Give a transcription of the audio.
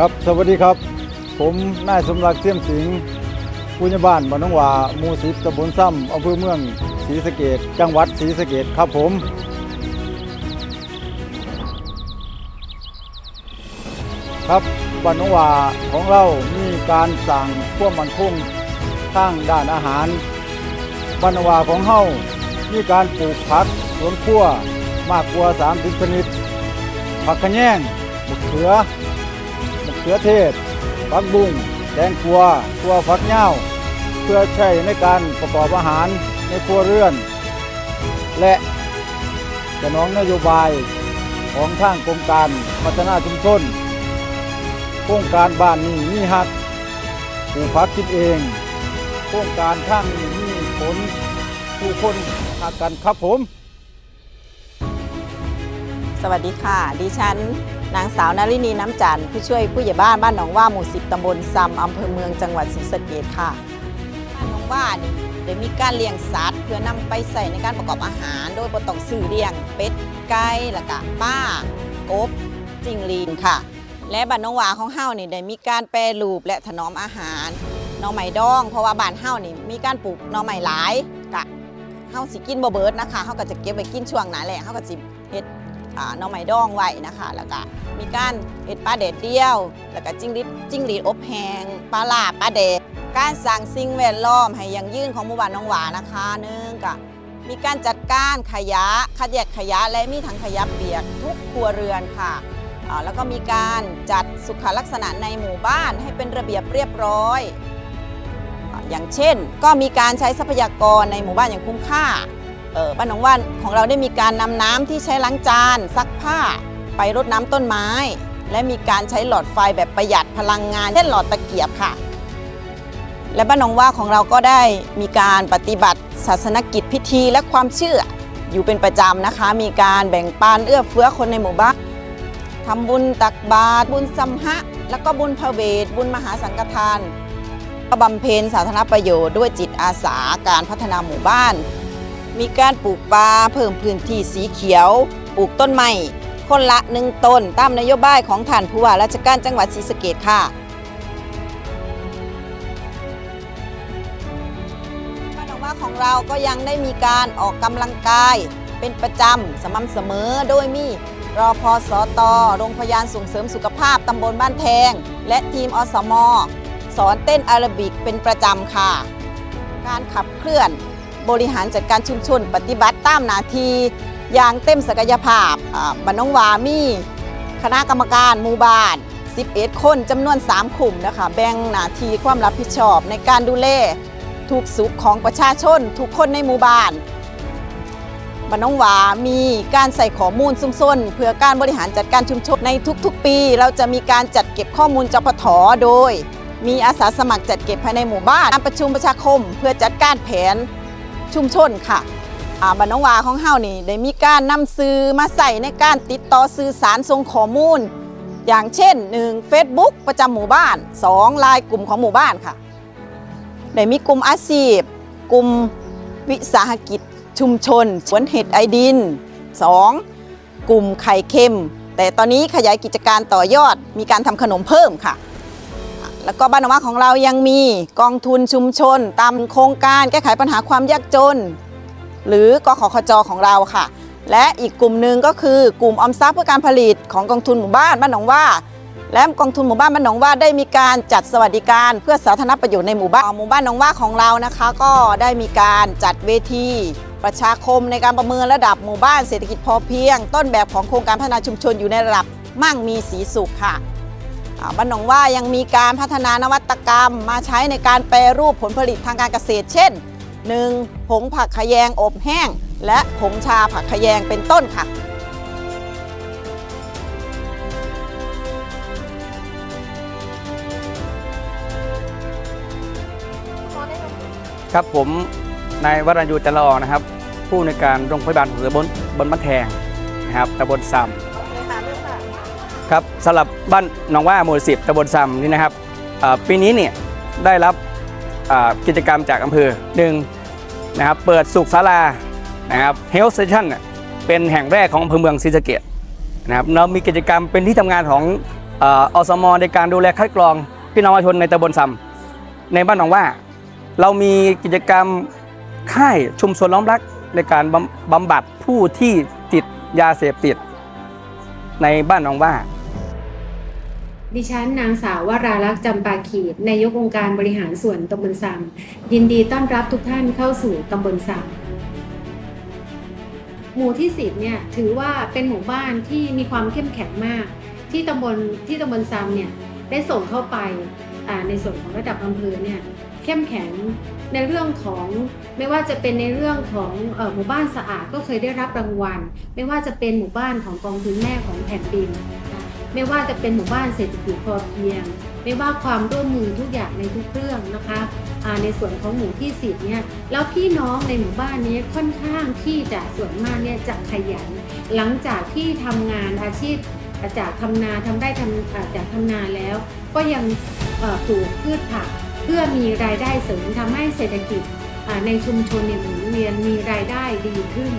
ครับ สวัสดีครับ ผมนายสมรักเสี่ยมสิงห์ผู้ใหญ่บ้านบ้านนองหวาหมู่สิบตำบลซ้ำอำเภอเมืองศรีสะเกดจังหวัดศรีสะเกดครับผม ครับบ้านนองหวาของเรามีการสั่งความมั่นคงทางด้านอาหารบ้านหนองหวาของเฮามีการปลูกผักสวนครัวมากกว่า30ชนิดผักขะแยงมะเขือ ขือเทศผักบุ้งแตงกวาตัวผักเหย้าเพื่อใช้ในการประกอบอาหารในครัวเรือน และจะน้องนโยบายของทางกรมการพัฒนาชุมชนโครงการบ้านนี้มีหักปลูกผักกินเองโครงการทางนี้มีผลผู้คนหักกันครับผม สวัสดีค่ะ ดิฉัน นางสาวนารินีน้ำจันทร์ผู้ช่วยผู้ใหญ่บ้านบ้านหนองว่าหมู่สิบตำบลซำอำเภอเมืองจังหวัดศรีสะเกษค่ะบ้านหนองว่านี่ได้มีการเลี้ยงสัตว์เพื่อนำไปใส่ในการประกอบอาหาร โดยบ่ต้องซื้อเลี้ยง เป็ดไก่ละก็ป้ากบจิงลีนค่ะ และบ้านหนองว่าของเฮานี่ได้มีการแปรรูปและถนอมอาหารหน่อไม้ดอง เพราะว่าบ้านเฮานี่มีการปลูกหน่อไม้หลายกะเฮาสิกินบ่เบิดนะคะเฮาก็จะเก็บไว้กินช่วงหน้าแล้งเฮาก็สิเฮ็ด หน่อไม้ดองไว้นะคะ แล้วก็มีการเห็ดปลาเด็ดเดียว แล้วก็จิ้งรีดจิ้งรีดอบแห้งปลาลาปลาเด็ดการสั่งสิ่งแวดล้อมให้ยังยืนของหมู่บ้านน้องหวานะคะหนึ่งก็มีการจัดการขยะคัดแยกขยะและมีถังขยะเปียกทุกครัวเรือนค่ะแล้วก็มีการจัดสุขลักษณะในหมู่บ้านให้เป็นระเบียบเรียบร้อย อย่างเช่น ก็มีการใช้ทรัพยากรในหมู่บ้านอย่างคุ้มค่า บ้านหนองว่านของเราได้มีการนำน้ำที่ใช้ล้างจาน ซักผ้า ไปรดน้ำต้นไม้ และมีการใช้หลอดไฟแบบประหยัดพลังงานเช่นหลอดตะเกียบค่ะ และบ้านหนองว่าของเราก็ได้มีการปฏิบัติศาสนกิจพิธีและความเชื่อ อยู่เป็นประจำนะคะ มีการแบ่งปันเอื้อเฟื้อคนในหมู่บ้านทำบุญตักบาตรบุญสัมหะ แล้วก็บุญพระเวทบุญมหาสังฆทานก็บำเพ็ญสาธารณประโยชน์ด้วยจิตอาสาการพัฒนาหมู่บ้าน มีการปลูกป่าเพิ่มพื้นที่สีเขียว ปลูกต้นไม้คนละหนึ่งต้นตามนโยบายของท่านผู้ว่าราชการจังหวัดศรีสะเกษค่ะบ้านหนองว่าของเราก็ยังได้มีการออกกำลังกาย เป็นประจำสม่ำเสมอโดยมีรอพอสตโรงพยาบาลส่งเสริมสุขภาพตำบลบ้านแทงและทีมอสม สอนเต้นอาราบิกเป็นประจำค่ะ การขับเคลื่อน บริหารจัดการชุมชน ปฏิบัติตามหนาทีอย่างเต็มศักยภาพบ้านน้องวามีคณะกรรมการหมู่บ้าน 11 คนจำนวน3กลุ่มนะคะแบ่งหน้าที่ความรับผิดชอบในการดูแลทุกสุขของประชาชน ทุกคนในหมู่บ้านบ้านน้องหวามีการใส่ข้อมูลซุมซนเพื่อการบริหารจัดการชุมชนในทุกๆ ปี เราจะมีการจัดเก็บข้อมูลจปทโดย มีอาสาสมัครจัดเก็บภายในหมู่บ้านการประชุมประชาคม เพื่อจัดการแผน ชุมชนค่ะบ้านน้องวาของเฮานี่ได้มีการนำซื้อมาใส่ในการติดต่อสื่อสารส่งข้อมูล อย่างเช่น 1. Facebook ประจำหมู่บ้าน 2. ไลน์กลุ่มของหมู่บ้านค่ะได้มีกลุ่มอาชีพ กลุ่มวิสาหกิจชุมชนสวนเห็ดไอดิน 2. กลุ่มไข่เค็ม แต่ตอนนี้ขยายกิจการต่อยอดมีการทำขนมเพิ่มค่ะ แล้วก็บ้านนว่าของเรายังมีกองทุนชุมชน ตามโครงการแก้ไขปัญหาความยากจน หรือกขคจของเราค่ะ และอีกกลุ่มหนึ่งก็คือกลุ่มออมทรัพย์เพื่อการผลิตของกองทุนหมู่บ้านบ้านหนองว่า และกองทุนหมู่บ้านบ้านหนองว่าได้มีการจัดสวัสดิการเพื่อสาธารณประโยชน์ในหมู่บ้านหมู่บ้านหนองว่าของเรานะคะ ก็ได้มีการจัดเวทีประชาคมในการประเมินระดับหมู่บ้านเศรษฐกิจพอเพียง ต้นแบบของโครงการพัฒนาชุมชนอยู่ในระดับมั่งมีสีสุขค่ะ บ้านหนองว่ายังมีการพัฒนานวัตกรรม มาใช้ในการแปรรูปผลผลิตทางการเกษตร เช่น 1. ผงผักขยงอบแห้ง และผงชาผักขยงเป็นต้นค่ะครับผมนายวรัญยูจันละอองนะครับ ผู้ในการโรงพยาบาลหัวเรือบนบนบ้านแทงนะครับตำบลซ้ำ ครับสำหรับบ้านหนองว่าหมู่สิบตำบลซำนี่นะครับปีนี้เนี่ยได้รับกิจกรรมจากอำเภอหนึ่งนะครับเปิดสุขศาลานะครับเฮลท์สเตชันเป็นแห่งแรกของอำเภอเมืองศรีสะเกษนะครับเรามีกิจกรรมเป็นที่ทำงานของอสมในการดูแลคัดกรองพี่น้องประชาชนในตำบลซำในบ้านหนองว่า เรามีกิจกรรมค่ายชุมชนล้อมรักในการบำบำบัดผู้ที่ติดยาเสพติดในบ้านหนองว่า ดิฉันนางสาววราลักษณ์จำปาขีดนายกองค์การบริหารส่วนตำบลสัมยินดีต้อนรับทุกท่านเข้าสู่ตำบลสัมหมู่ที่สิบเนี่ยถือว่าเป็นหมู่บ้านที่มีความเข้มแข็งมาก ที่ตำบลที่ตำบลซัมเนี่ยได้ส่งเข้าไปในส่วนของระดับอำเภอเนี่ยเข้มแข็งในเรื่องของไม่ว่าจะเป็นในเรื่องของอหมู่บ้านสะอาดก็เคยได้รับรางวัล ไม่ว่าจะเป็นหมู่บ้านของกองทุนแม่ของแผ่นดิน ไม่ว่าจะเป็นหมู่บ้านเศรษฐกิจพอเพียง ไม่ว่าความร่วมมือทุกอย่างในทุกเรื่องนะคะในส่วนของหมู่ที่สิบเนี่ยแล้วพี่น้องในหมู่บ้านนี้ค่อนข้างที่จะส่วนมากเนี่ยจะขยัน หลังจากที่ทำงานอาชีพจากทำนาทำได้ทำจากทำนาแล้ว ก็ยังปลูกพืชผักเพื่อมีรายได้เสริมทำให้เศรษฐกิจในชุมชนเนี่ยหมุนเวียนมีรายได้ดีขึ้น